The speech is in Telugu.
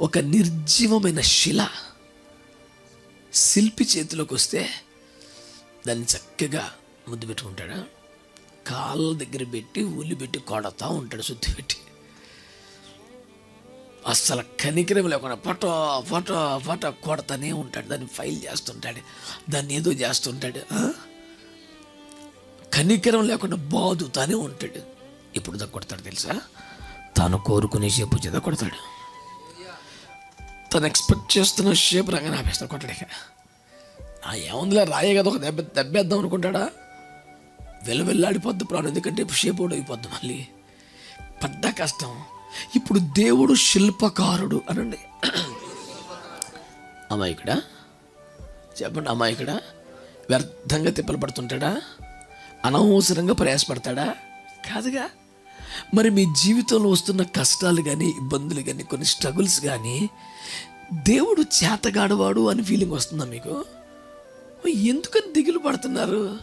ఒక నిర్జీవమైన శిల శిల్పి చేతిలోకి వస్తే దాన్ని చక్కగా ముద్దు పెట్టుకుంటాడా. కాళ్ళ దగ్గర పెట్టి ఉల్లి పెట్టి కొడతా ఉంటాడు శుద్ధి పెట్టి. అస్సలు కనికరం లేకుండా ఫోటో ఫోటో ఫోటో కొడతానే ఉంటాడు. దాన్ని ఫైల్ చేస్తుంటాడు. దాన్ని ఏదో చేస్తుంటాడు. కనికరం లేకుండా బాదుతానే ఉంటాడు. ఇప్పుడు దాకా కొడతాడు తెలుసా? తాను కోరుకునే షేపు చేత కొడతాడు. తను ఎక్స్పెక్ట్ చేస్తున్న షేప్ రంగా ఆపేస్తాడు కొట్టడిక ఆ ఏముందిలే రాయే కదా ఒక దెబ్బ దెబ్బేద్దాం అనుకుంటాడా? వెలవెల్లాడిపోద్ది ప్రాణం ఎందుకంటే షేప్ కూడా మళ్ళీ. పడ్డ కష్టం. ఇప్పుడు దేవుడు శిల్పకారుడు అనండి. అమాయకుడా? చెప్పండి అమాయకుడా? వ్యర్థంగా తిప్పలు పడుతుంటాడా? అనవసరంగా ప్రయాసపడతాడా? కాదుగా. మరి మీ జీవితంలో వస్తున్న కష్టాలు కానీ ఇబ్బందులు కానీ కొన్ని స్ట్రగుల్స్ కానీ దేవుడు చేతగాడవాడు అని ఫీలింగ్ వస్తుందా మీకు? ఎందుకని దిగులు పడుతున్నారు?